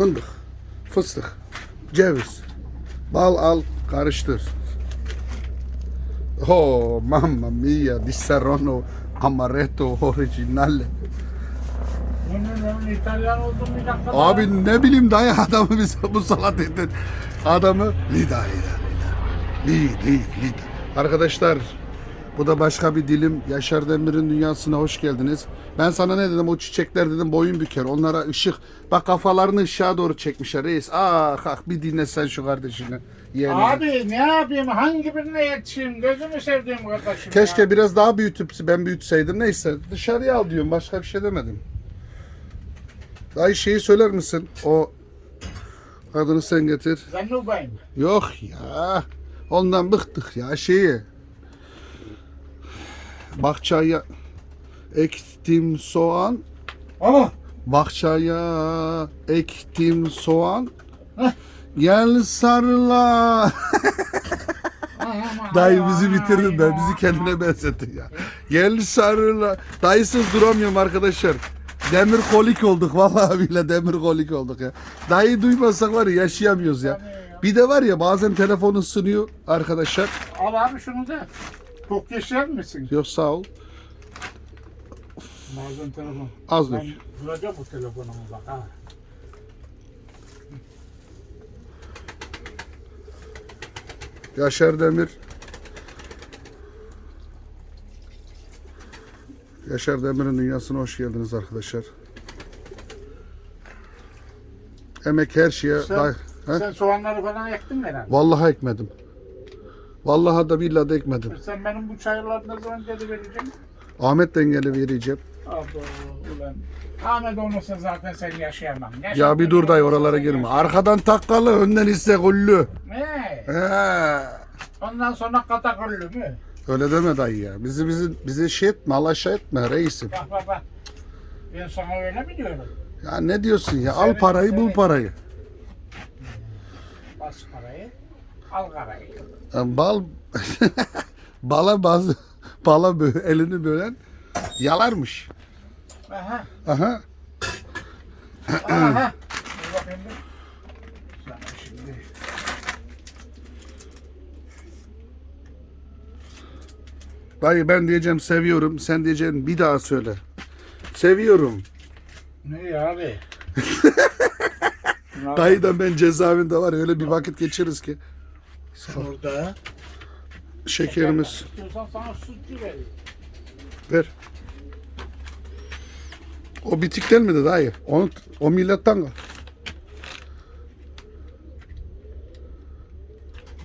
fındık, fıstık, ceviz, bal al, karıştır. Oh mamma mia, di amaretto dakika. Abi ne bileyim dayı adamı bize bu salat edin. Adamı lida lida lida. Li li lida. Arkadaşlar bu da başka bir dilim. Yaşar Demir'in dünyasına hoş geldiniz. Ben sana ne dedim o çiçekler dedim boyun büker. Onlara ışık. Bak kafalarını ışığa doğru çekmişler reis. Ah ah bir dinle sen şu kardeşini. yeğenini. Abi ne yapayım? Hangi birine yetişeyim? Gözümü sevdiğim kardeşim Keşke ya. biraz daha büyütüp ben büyütseydim. Neyse dışarıya al diyorum. Başka bir şey demedim. Dayı şeyi söyler misin? O adını sen getir. Zannubayım. Yok ya. Ondan bıktık ya şeyi. Bahçaya ektim soğan. Oh! Bahçaya ektim soğan. Heh. Gel sarıla. Dayı bizi bitirdin be. Bizi kendine benzettin ya. Gel sarıla. Dayısız duramıyorum arkadaşlar. Demir kolik olduk. Vallahi bile demir kolik olduk ya. Dayı duymasak var ya yaşayamıyoruz ya. Bir de var ya bazen telefon ısınıyor arkadaşlar. Al abi şunu da. Çok yaşar mısın? Yok sağ ol. Bazen telefon. Az Ben dök. bu telefonumu bak ha. Yaşar Demir. Yaşar Demir'in dünyasına hoş geldiniz arkadaşlar. Emek her şeye... Sen- day- He? Sen soğanları falan ektin mi herhalde? Vallahi ekmedim. Vallahi da billahi de ekmedim. Sen benim bu çayırları ne zaman geri vereceksin? Ahmet dengeli vereceğim. Abo ulan. Ahmet olmasa zaten sen yaşayamam. Ya bir dur dayı oralara girme. Arkadan takkalı, önden ise güllü. Ne? He. Ondan sonra katakollü mü? Öyle deme dayı ya. Bizi bizi bizi şey etme, alaşağı etme reisim. Bak bak bak. Ben sana öyle mi diyorum? Ya ne diyorsun ya? Al parayı, bul parayı. Bas parayı, al karayı. Bal bala baz bala bö- elini bölen yalarmış. Aha, Aha. aha. Dur bakayım bir. Sana şimdi. Dayı ben diyeceğim seviyorum. Sen diyeceksin bir daha söyle. Seviyorum. Ne ya abi? Ne Dayı da ben cezaevinde var ya, öyle bir vakit geçiririz ki. Şurada. Şekerimiz. İstiyorsan sana sütçü vereyim. Ver. O bitik değil miydi dayı? Onu, o milletten kal.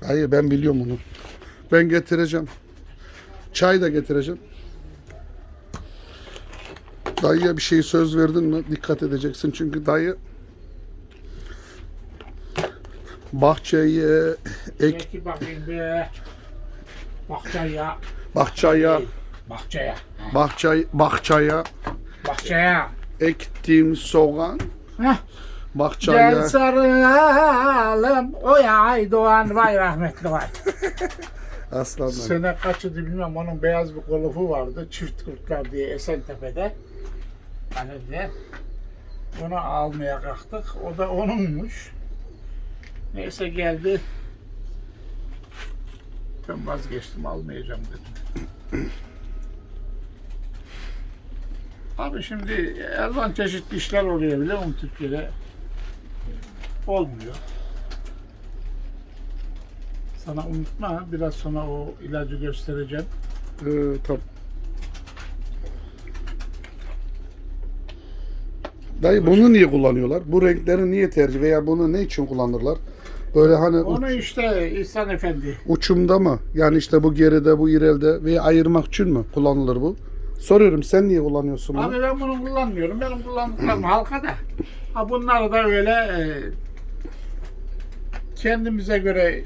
Dayı ben biliyorum onu. Ben getireceğim. Çay da getireceğim. Dayıya bir şey söz verdin mi dikkat edeceksin. Çünkü dayı bahçeye ek, Peki bakayım be. Bahçeye. bahçaya Bahçeye. bahçay, bahçaya Bahçeye. ektiğim soğan Heh. Gel bahçaya sarılalım. O ya Aydoğan vay rahmetli vay. aslanlar. Sene kaçıydı bilmem onun beyaz bir kılıfı vardı. Çift kurtlar diye Esentepe'de. Kalede. Onu almaya kalktık. O da onunmuş. Neyse geldi. Ben vazgeçtim almayacağım dedim. Abi şimdi elvan çeşitli işler oluyor biliyor musun Türkiye'de? Olmuyor. Sana unutma biraz sonra o ilacı göstereceğim. Ee, tamam. Dayı bunu niye kullanıyorlar? Bu renkleri niye tercih veya bunu ne için kullanırlar? Böyle hani Onu uç- işte İhsan Efendi. uçumda mı? Yani işte bu geride, bu ileride veya ayırmak için mi kullanılır bu? Soruyorum sen niye kullanıyorsun bunu? Abi ben bunu kullanmıyorum. Benim kullandıklarım halka da. Ha bunları da öyle e, kendimize göre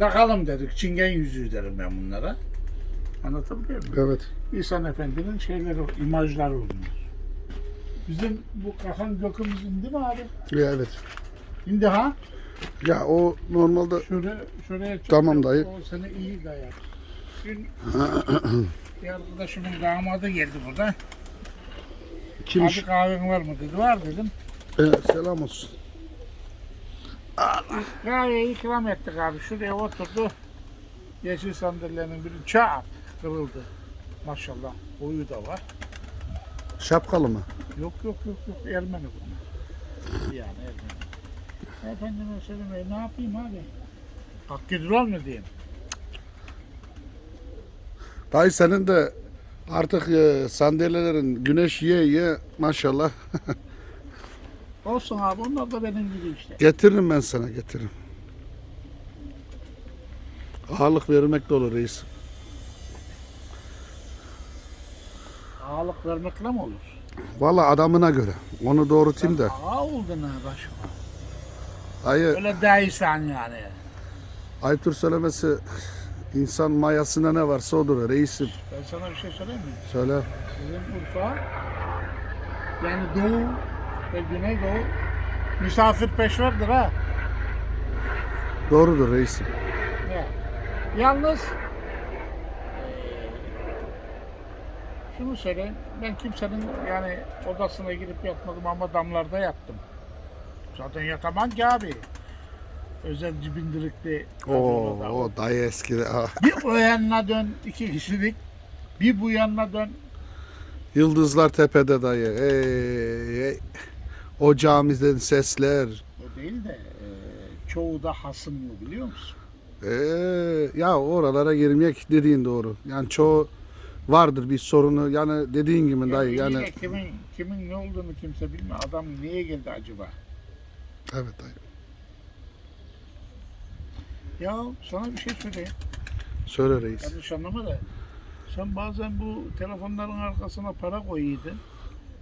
takalım dedik. Çingen yüzüğü derim ben bunlara. Anlatabiliyor muyum? Evet. İhsan Efendi'nin şeyleri, imajları bunlar. Bizim bu kakan gökümüzün değil mi abi? Ya evet. Şimdi ha? Ya o normalde Şuraya, şuraya çık. Tamam dayı. O seni iyi dayar. Dün bir arkadaşımın damadı geldi burada. kimmiş? Abi kahven var mı dedi. Var dedim. Evet, selam olsun. Kahveyi ikram ettik abi. Şuraya oturdu. Yeşil sandalyenin biri çat kırıldı. Maşallah. Boyu da var. Şapkalı mı? Yok yok yok yok Ermeni bunlar. Yani Ermeni. Efendime söyleyeyim ne yapayım abi? Hak gidiyor mu diyeyim? Dayı senin de artık e, sandalyelerin güneş yiye yiye maşallah. Olsun abi onlar da benim gibi işte. getiririm ben sana getiririm. Ağırlık vermek de olur reis. Ağalık vermekle mi olur? Valla adamına göre. Onu doğrultayım da. Ağa oldun ha başım. Dayı Öyle değilsen yani. Aytur söylemesi insan mayasında ne varsa odur reisim. Ben sana bir şey söyleyeyim mi? Söyle. Bizim Urfa yani Doğu ve Güneydoğu misafirpeşverdir ha. Doğrudur reisim. Evet. Yalnız eee, şunu söyleyeyim. Ben kimsenin yani odasına girip yatmadım ama damlarda yattım. Zaten yatamam ki abi. Özel cibindirikli. Oo, odada. o dayı eskide. Ah. Bir o yanına dön iki kişilik. Bir bu yanına dön. Yıldızlar tepede dayı. Ey, ey. O camiden sesler. O değil de eee, çoğu da hasımlı biliyor musun? Ee, ya oralara girmek dediğin doğru. Yani çoğu vardır bir sorunu. Yani dediğin gibi dayı. iyi Yani kimin kimin ne olduğunu kimse bilmiyor. Adam niye geldi acaba? Evet dayı. Ya sana bir şey söyleyeyim. Söyle reis. Yanlış anlama da. Sen bazen bu telefonların arkasına para koyuydun.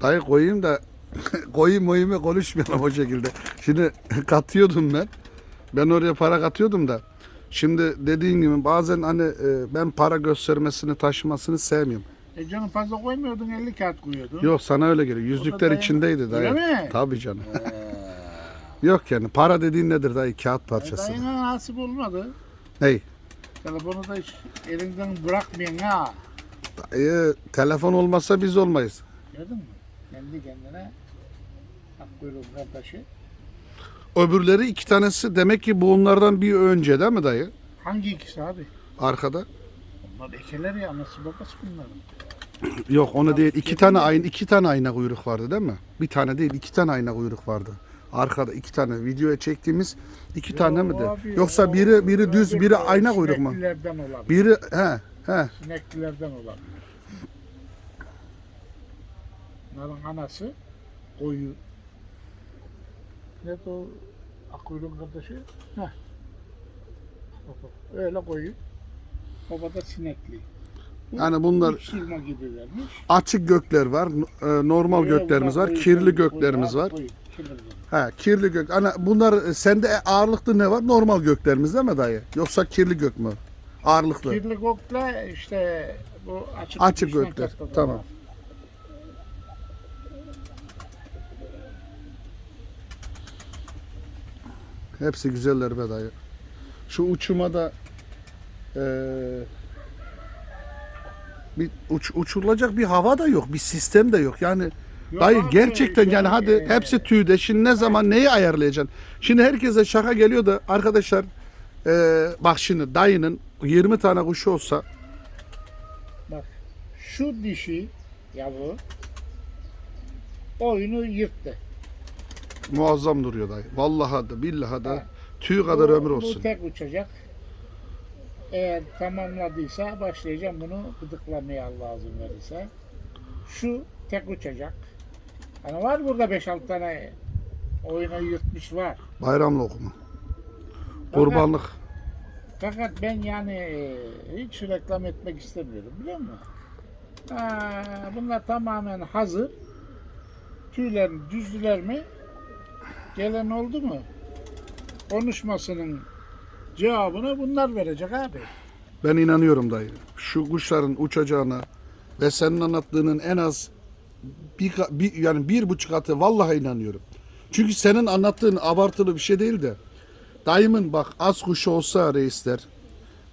Dayı koyayım da koyayım koyayım konuşmayalım o şekilde. Şimdi katıyordum ben. Ben oraya para katıyordum da. Şimdi dediğin gibi bazen hani e, ben para göstermesini taşımasını sevmiyorum. E canım fazla koymuyordun 50 kağıt koyuyordun. Yok sana öyle geliyor. Yüzlükler dayı- içindeydi dayı. Öyle mi? Tabii canım. Ee, Yok yani para dediğin nedir dayı? Kağıt e, parçası. dayına nasip olmadı. Ney? Telefonu da hiç elinden bırakmayın ha. Dayı telefon olmasa biz olmayız. Gördün mü? Kendi kendine Akkuyruğun kardeşi. Öbürleri iki tanesi demek ki bu onlardan bir önce değil mi dayı? Hangi ikisi abi? Arkada. Onlar ekeler ya anası babası bunların. Yok onu değil. İki tane ayna iki tane ayna kuyruk vardı değil mi? Bir tane değil iki tane ayna kuyruk vardı. Arkada iki tane videoya çektiğimiz iki tane mi de? Abi, Yoksa o- biri biri düz biri ayna kuyruk mu? Sineklilerden olan. Biri he he. Sineklilerden olan. Bunların anası koyu. Ne o Akkuyruğun kardeşi? Heh. Bak bak, Öyle koyu. Baba da sinekli. Yani bunlar gibi vermiş. açık gökler var, e, normal göklerimiz var, koyu, kirli koyu, göklerimiz var. koyu, He, kirli gök. Ana bunlar e, sende ağırlıklı ne var? Normal göklerimiz değil mi dayı? Yoksa kirli gök mü? Ağırlıklı. Kirli gökle işte bu açık, Açık gökler, tamam. var. Hepsi güzeller be dayı. Şu uçuma eee bir uç, uçurulacak bir hava da yok, bir sistem de yok. Yani Abi, gerçekten şey, yani hadi e, hepsi tüyde. Şimdi ne zaman neyi ayarlayacaksın? Şimdi herkese şaka geliyor da arkadaşlar eee, bak şimdi dayının 20 tane kuşu olsa Bak şu dişi yavru oyunu yırttı. muazzam duruyor dayı. Vallahi da billahi da tüy kadar Bu- ömür Bu olsun. tek uçacak. Eğer tamamladıysa başlayacağım bunu gıdıklamaya Allah izin verirse. Şu tek uçacak. Hani var burada 5-6 tane oyunu yırtmış var. Bayram lokumu. Kurbanlık. Fakat ben yani e, hiç reklam etmek istemiyorum biliyor musun? Ha, bunlar tamamen hazır. Tüylerini düzdüler mi? Gelen oldu mu? Konuşmasının cevabını bunlar verecek abi. Ben inanıyorum dayı. Şu kuşların uçacağına ve senin anlattığının en az bir, bir yani bir buçuk katı vallahi inanıyorum. Çünkü senin anlattığın abartılı bir şey değil de dayımın bak az kuşu olsa reisler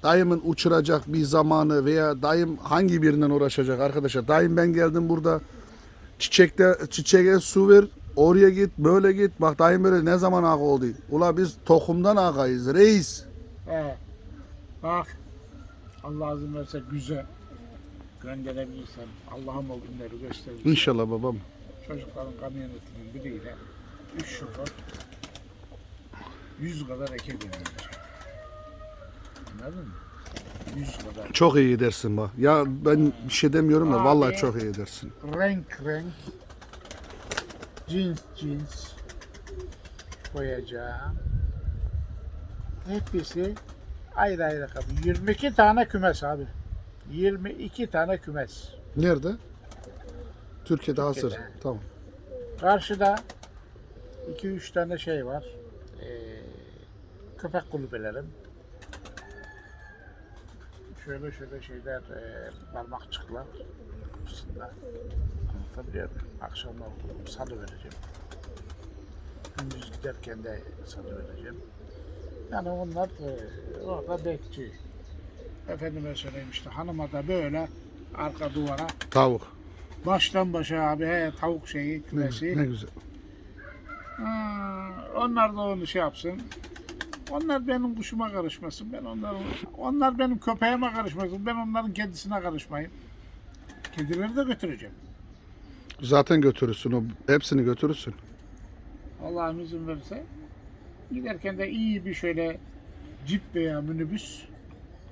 dayımın uçuracak bir zamanı veya dayım hangi birinden uğraşacak arkadaşlar. Dayım ben geldim burada çiçekte çiçeğe su ver Oraya git, böyle git. Bak dayım böyle ne zaman ağa oldu? Ula biz tohumdan ağayız reis. He. Bak. Allah izin verse güzel gönderebilirsem Allah'ım o günleri gösterir. İnşallah babam. Çocukların kamyonetinin biriyle 3 şoför 100 kadar eke gönderir. Anladın mı? 100 kadar. Çok iyi edersin bak. Ya ben bir şey demiyorum da Abi. vallahi çok iyi edersin. renk renk cins cins koyacağım. Hepsi ayrı ayrı kapı. 22 tane kümes abi. 22 tane kümes. Nerede? Türkiye'de hazır. Türkiye'de. Tamam. Karşıda 2-3 tane şey var. Ee, köpek kulübelerim. Şöyle şöyle şeyler e, parmakçıklar kapısında. Anlatabiliyor muyum? Akşamlar salı vereceğim. Gündüz giderken de salı vereceğim. Yani onlar e, orada bekçi. Efendime söyleyeyim işte hanıma da böyle arka duvara Tavuk. baştan başa abi he, tavuk şeyi Ne, kümesi. ne güzel. Ha, onlar da onu şey yapsın. Onlar benim kuşuma karışmasın. Ben onların, onlar benim köpeğime karışmasın. Ben onların kedisine karışmayayım. Kedileri de götüreceğim. Zaten götürürsün o. Hepsini götürürsün. Allah'ım izin verirse. Giderken de iyi bir şöyle cip veya minibüs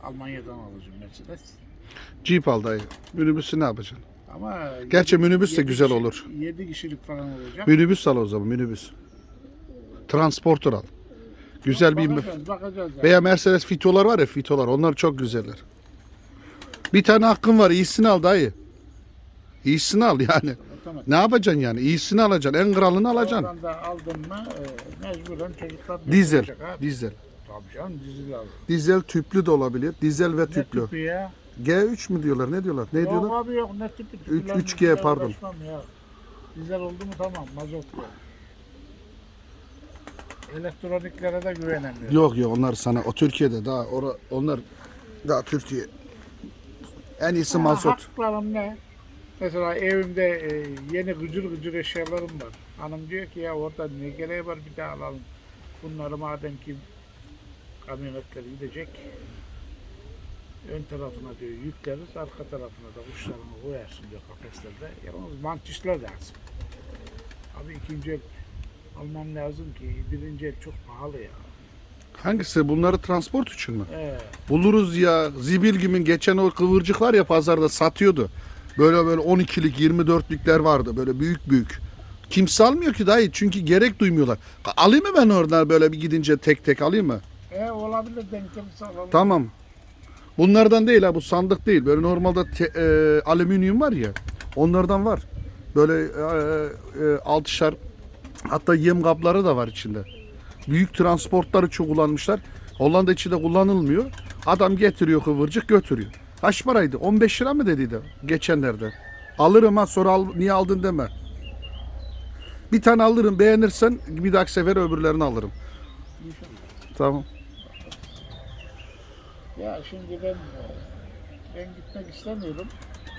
Almanya'dan alacağım Mercedes. Jeep al dayı. Minibüsü ne yapacaksın? Ama Gerçi minibüs de yedi güzel kişi- olur. Yedi kişilik falan olacak. Minibüs al o zaman minibüs. Transporter al. Güzel bir bakacağız, bakacağız. yani. veya Mercedes Fito'lar var ya Fito'lar onlar çok güzeller. Bir tane hakkın var iyisini al dayı. İyisini al yani. Tamam. Ne yapacaksın yani? İyisini alacaksın. En kralını alacaksın. Oradan da aldın mı e, mecburen çocuklar Dizel. Dizel. Tabii canım dizel lazım. Dizel tüplü de olabilir. Dizel ve Ne tüplü. ya? G3 mü diyorlar? Ne diyorlar? Ne yok diyorlar? abi yok ne tüpü? Üç- Tüpüyle 3G müpüyle pardon. uğraşmam Ya. Dizel oldu mu tamam mazot yok. Elektroniklere de güvenemiyorum. Yok yok onlar sana o Türkiye'de daha ora, onlar daha Türkiye. En iyisi Ha, mazot. Haklarım ne? Mesela evimde e, yeni gıcır gıcır eşyalarım var. Hanım diyor ki ya orada ne gereği var bir daha alalım. Bunları madem ki kamyonetler gidecek ön tarafına diyor yükleriz arka tarafına da uçlarını koyarsın diyor kafeslerde. Yalnız mantişler lazım. Abi ikinci el almam lazım ki birinci el çok pahalı ya. Hangisi? Bunları transport için mi? Ee, Buluruz ya. Zibilgim'in geçen o kıvırcık var ya pazarda satıyordu. Böyle böyle 12'lik 24'lükler vardı. Böyle büyük büyük. Kimse almıyor ki dayı çünkü gerek duymuyorlar. Alayım mı ben oradan böyle bir gidince tek tek alayım mı? E, olabilir denk gelirse alalım. Tamam. Bunlardan değil ha bu sandık değil. Böyle normalde te- e, alüminyum var ya. Onlardan var. Böyle e, e, altışar hatta yem kapları da var içinde. Büyük transportlar için kullanmışlar. Hollanda içi de kullanılmıyor. Adam getiriyor kıvırcık götürüyor. Kaç paraydı? 15 lira mı dediydi geçenlerde? Alırım ha sonra al, niye aldın deme. Bir tane alırım beğenirsen bir dahaki sefer öbürlerini alırım. İnşallah. Tamam. Ya şimdi ben ben gitmek istemiyorum.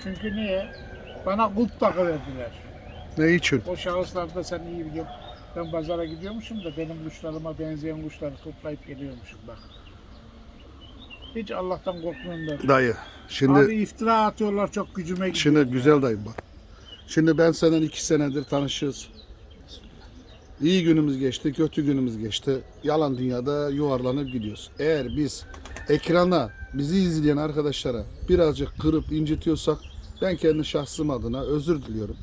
Çünkü niye? Bana kulp takı verdiler. Ne için? O şahıslarda sen iyi gel. Ben pazara gidiyormuşum da benim kuşlarıma benzeyen kuşları toplayıp geliyormuşum bak. Hiç Allah'tan korkmuyorum ben. Dayı. Şimdi Abi iftira atıyorlar çok gücüme gidiyor. Şimdi güzel dayım bak. Şimdi ben senden iki senedir tanışıyoruz. İyi günümüz geçti, kötü günümüz geçti. Yalan dünyada yuvarlanıp gidiyoruz. Eğer biz ekrana bizi izleyen arkadaşlara birazcık kırıp incitiyorsak ben kendi şahsım adına özür diliyorum.